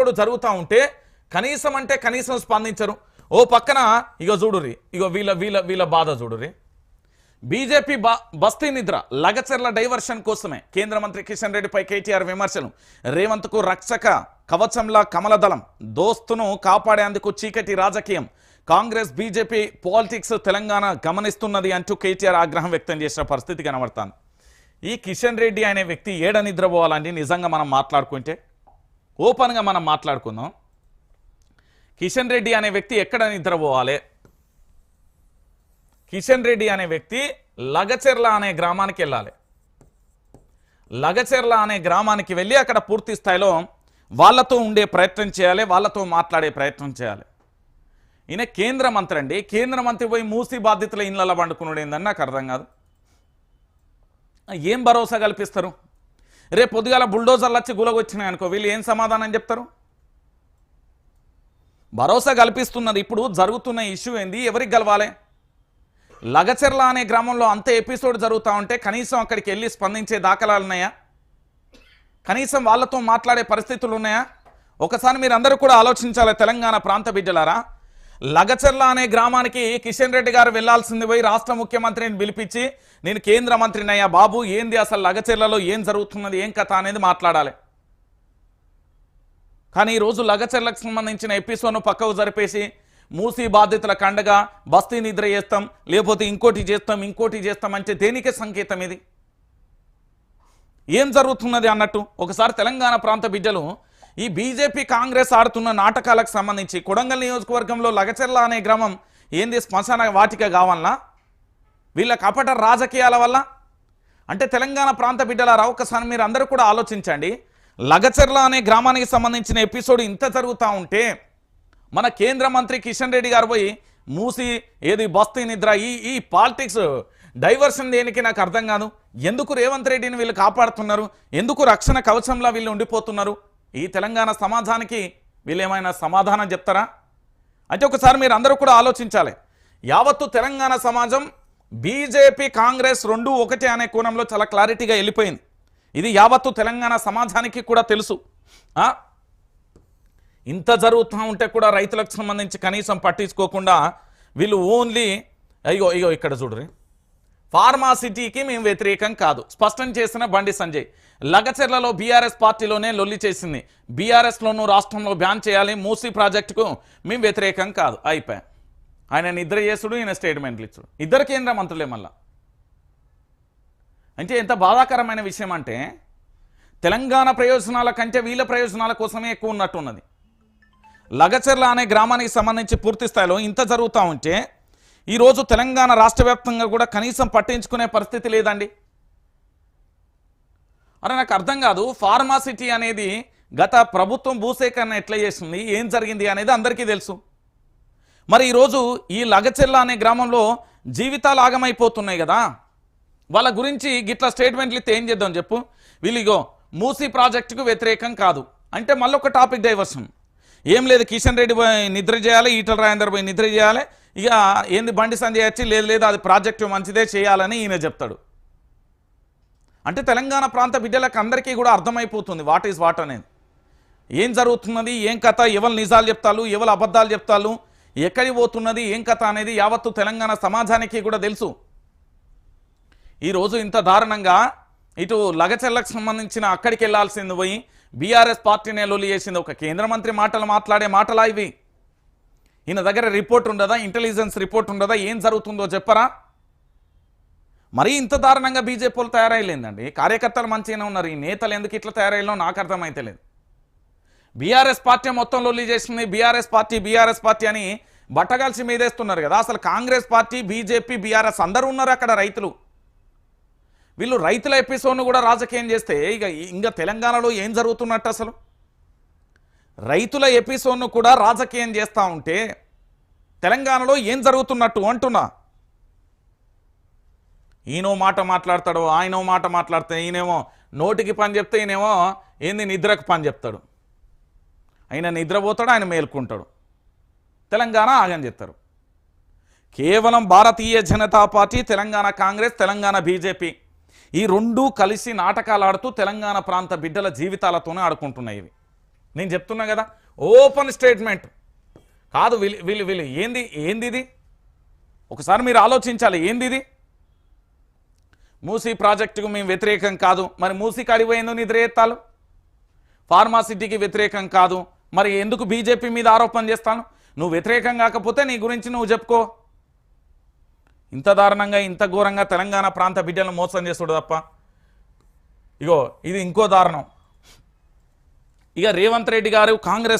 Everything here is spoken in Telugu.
ఇప్పుడు జరుగుతూ ఉంటే కనీసం అంటే కనీసం స్పందించరు. ఓ పక్కన ఇగో చూడురి ఇగో వీళ్ళ వీళ్ళ వీళ్ళ బాధ చూడురి బీజేపీ బస్తీ నిద్ర లగచర్ల డైవర్షన్ కోసమే కేంద్ర మంత్రి కిషన్ రెడ్డిపై కేటీఆర్ విమర్శలు. రేవంత్కు రక్షక కవచంలా కమలదళం దోస్తును కాపాడేందుకు చీకటి రాజకీయం. కాంగ్రెస్ బీజేపీ పాలిటిక్స్ తెలంగాణ గమనిస్తున్నది అంటూ కేటీఆర్ ఆగ్రహం వ్యక్తం చేసిన పరిస్థితి కనబడతాను ఈ కిషన్ రెడ్డి అనే వ్యక్తి ఏడ నిద్రపోవాలండి? నిజంగా మనం మాట్లాడుకుంటే ఓపెన్గా మనం మాట్లాడుకుందాం. కిషన్ రెడ్డి అనే వ్యక్తి ఎక్కడ నిద్రపోవాలి? కిషన్ రెడ్డి అనే వ్యక్తి లగచెర్ల అనే గ్రామానికి వెళ్ళాలి. లగచెర్ల అనే గ్రామానికి వెళ్ళి అక్కడ పూర్తి స్థాయిలో వాళ్ళతో ఉండే ప్రయత్నం చేయాలి వాళ్ళతో మాట్లాడే ప్రయత్నం చేయాలి. ఈయన కేంద్ర మంత్రి అండి. కేంద్ర మంత్రి పోయి మూసి బాధ్యతల ఇళ్ళ పండుకున్నాడు ఏందని నాకు అర్థం కాదు. ఏం భరోసా కల్పిస్తారు? రేపు పొద్దుగాల బుల్డోజర్లు వచ్చి గులగొచ్చినాయి అనుకో వీళ్ళు ఏం సమాధానం చెప్తారు? భరోసా కల్పిస్తున్నది. ఇప్పుడు జరుగుతున్న ఇష్యూ ఏంది? ఎవరికి గెలవాలి లగచెర్ల అనే గ్రామంలో అంత ఎపిసోడ్ జరుగుతూ ఉంటే కనీసం అక్కడికి వెళ్ళి స్పందించే దాఖలాలు ఉన్నాయా? కనీసం వాళ్ళతో మాట్లాడే పరిస్థితులు ఉన్నాయా? ఒకసారి మీరు అందరూ కూడా ఆలోచించాలి తెలంగాణ ప్రాంత బిడ్డలారా. లగచెర్ల అనే గ్రామానికి కిషన్ రెడ్డి గారు వెళ్ళాల్సింది పోయి రాష్ట్ర ముఖ్యమంత్రిని పిలిపించి నేను కేంద్ర మంత్రిని అయ్యా బాబు ఏంది అసలు లగచెర్లలో ఏం జరుగుతున్నది ఏం కథ అనేది మాట్లాడాలి. కానీ ఈరోజు లగచెర్లకు సంబంధించిన ఎపిసోడ్ను పక్కకు జరిపేసి మూసీ బాధితుల కండగా బస్తీ నిద్ర చేస్తాం లేకపోతే ఇంకోటి చేస్తాం ఇంకోటి చేస్తాం అంటే దేనికే సంకేతం ఇది? ఏం జరుగుతున్నది అన్నట్టు? ఒకసారి తెలంగాణ ప్రాంత బిడ్డలు ఈ బీజేపీ కాంగ్రెస్ ఆడుతున్న నాటకాలకు సంబంధించి కొడంగల్ నియోజకవర్గంలో లగచెర్ల అనే గ్రామం ఏంది? శ్మశాన వాటిక కావాలనా? వీళ్ళ కపట రాజకీయాల వల్ల? అంటే తెలంగాణ ప్రాంత బిడ్డలారా ఒకసారి మీరు అందరూ కూడా ఆలోచించండి. లగచెర్ల అనే గ్రామానికి సంబంధించిన ఎపిసోడ్ ఇంత జరుగుతూ ఉంటే మన కేంద్ర మంత్రి కిషన్ రెడ్డి గారు పోయి మూసి ఏది బస్తీ నిద్ర ఈ ఈ పాలిటిక్స్ డైవర్షన్ దేనికి నాకు అర్థం కాదు. ఎందుకు రేవంత్ రెడ్డిని వీళ్ళు కాపాడుతున్నారు? ఎందుకు రక్షణ కవచంలా వీళ్ళు ఉండిపోతున్నారు? ఈ తెలంగాణ సమాజానికి వీళ్ళు ఏమైనా సమాధానం చెప్తారా? అయితే ఒకసారి మీరు అందరూ కూడా ఆలోచించాలి. యావత్తు తెలంగాణ సమాజం బీజేపీ కాంగ్రెస్ రెండు ఒకటే అనే కోణంలో చాలా క్లారిటీగా వెళ్ళిపోయింది. ఇది యావత్తు తెలంగాణ సమాజానికి కూడా తెలుసు. ఇంత జరుగుతూ ఉంటే కూడా రైతులకు సంబంధించి కనీసం పట్టించుకోకుండా వీళ్ళు ఓన్లీ అయ్యో అయ్యో ఇక్కడ చూడరు ఫార్మాసిటీకి మేము వ్యతిరేకం కాదు. స్పష్టం చేసిన బండి సంజయ్. లగచెర్లలో బీఆర్ఎస్ పార్టీలోనే లొల్లి చేసింది. బీఆర్ఎస్లోనూ రాష్ట్రంలో బ్యాన్ చేయాలి మూసీ ప్రాజెక్టుకు మేము వ్యతిరేకం కాదు. అయిపోయా. ఆయన నిద్ర చేసుడు ఈయన స్టేట్మెంట్లు ఇచ్చుడు. ఇద్దరు కేంద్ర మంత్రులే మళ్ళా. అంటే ఎంత బాధాకరమైన విషయం అంటే తెలంగాణ ప్రయోజనాల కంటే వీళ్ళ ప్రయోజనాల కోసమే ఎక్కువ ఉన్నట్టున్నది. లగచెర్ల అనే గ్రామానికి సంబంధించి పూర్తి స్థాయిలో ఇంత జరుగుతూ ఉంటే ఈరోజు తెలంగాణ రాష్ట్ర వ్యాప్తంగా కూడా కనీసం పట్టించుకునే పరిస్థితి లేదండి. అరే నాకు అర్థం కాదు ఫార్మాసిటీ అనేది గత ప్రభుత్వం భూసేకరణ ఎట్లా చేసింది ఏం జరిగింది అనేది అందరికీ తెలుసు. మరి ఈరోజు ఈ లగచెల్ల అనే గ్రామంలో జీవితాలు ఆగమైపోతున్నాయి కదా. వాళ్ళ గురించి గిట్లా స్టేట్మెంట్లు ఇస్తే ఏం చేద్దాం చెప్పు? వీళ్ళిగో మూసీ ప్రాజెక్టుకు వ్యతిరేకం కాదు. అంటే మళ్ళీ ఒక టాపిక్ డైవర్షన్. ఏం లేదు కిషన్ రెడ్డి పోయి నిద్ర చేయాలి ఈటల రాజేందర్ పోయి నిద్ర చేయాలి ఇక ఏంది బండి సంజయ్ వచ్చి లేదు లేదు అది ప్రాజెక్టు మంచిదే చేయాలని ఈయన చెప్తాడు. అంటే తెలంగాణ ప్రాంత బిడ్డలకు అందరికీ కూడా అర్థమైపోతుంది వాట్ ఈజ్ వాట్ అనేది. ఏం జరుగుతున్నది ఏం కథ ఎవరు నిజాలు చెప్తారు ఎవరు అబద్ధాలు చెప్తారు ఎక్కడికి పోతున్నది ఏం కథ అనేది యావత్తు తెలంగాణ సమాజానికి కూడా తెలుసు. ఈరోజు ఇంత దారుణంగా ఇటు లగచెల్లకు సంబంధించిన అక్కడికి వెళ్ళాల్సింది పోయి బీఆర్ఎస్ పార్టీనే లొలి చేసింది ఒక కేంద్ర మంత్రి మాటలు మాట్లాడే మాటలా ఇవి. ఈయన దగ్గర రిపోర్ట్ ఉండదా? ఇంటెలిజెన్స్ రిపోర్ట్ ఉండదా? ఏం జరుగుతుందో చెప్పరా? మరీ ఇంత దారుణంగా బీజేపీలు తయారైలేదండి. కార్యకర్తలు మంచిగానే ఉన్నారు. ఈ నేతలు ఎందుకు ఇట్లా తయారైలో నాకు అర్థమైతే లేదు. బీఆర్ఎస్ పార్టీ మొత్తం లొల్లి చేసింది బీఆర్ఎస్ పార్టీ బీఆర్ఎస్ పార్టీ అని బట్టగలిసి మీదేస్తున్నారు కదా. అసలు కాంగ్రెస్ పార్టీ బీజేపీ బీఆర్ఎస్ అందరూ ఉన్నారు అక్కడ రైతులు. వీళ్ళు రైతుల ఎపిసోడ్ను కూడా రాజకీయం చేస్తే ఇక ఇంకా తెలంగాణలో ఏం జరుగుతున్నట్టు అసలు? రైతుల ఎపిసోడ్ను కూడా రాజకీయం చేస్తూ ఉంటే తెలంగాణలో ఏం జరుగుతున్నట్టు అంటున్నా. ఈయనో మాట మాట్లాడతాడు ఆయనో మాట మాట్లాడితే ఈయనేమో నోటికి పని చెప్తే ఈయనేమో ఏంది నిద్రకు పని చెప్తాడు. ఆయన నిద్రపోతాడు ఆయన మేల్కుంటాడు. తెలంగాణ ఆగని చెప్తారు కేవలం భారతీయ జనతా పార్టీ తెలంగాణ కాంగ్రెస్ తెలంగాణ బీజేపీ ఈ రెండూ కలిసి నాటకాలు ఆడుతూ తెలంగాణ ప్రాంత బిడ్డల జీవితాలతోనే ఆడుకుంటున్నాయి ఇవి. నేను చెప్తున్నా కదా ఓపెన్ స్టేట్మెంట్. కాదు వీళ్ళు వీళ్ళు వీళ్ళు ఏంది ఏంది ఇది ఒకసారి మీరు ఆలోచించాలి ఏంది ఇది మూసీ ప్రాజెక్టుకు మేము వ్యతిరేకం కాదు. మరి మూసీ కడిపోయిందో నిద్ర ఎత్తాలు ఫార్మాసిటీకి వ్యతిరేకం కాదు. మరి ఎందుకు బీజేపీ మీద ఆరోపణ చేస్తాను? నువ్వు వ్యతిరేకం కాకపోతే నీ గురించి నువ్వు చెప్పుకో. ఇంత దారుణంగా ఇంత ఘోరంగా తెలంగాణ ప్రాంత బిడ్డలను మోసం చేస్తుడు తప్ప. ఇగో ఇది ఇంకో దారుణం. ఇక రేవంత్ రెడ్డి గారు కాంగ్రెస్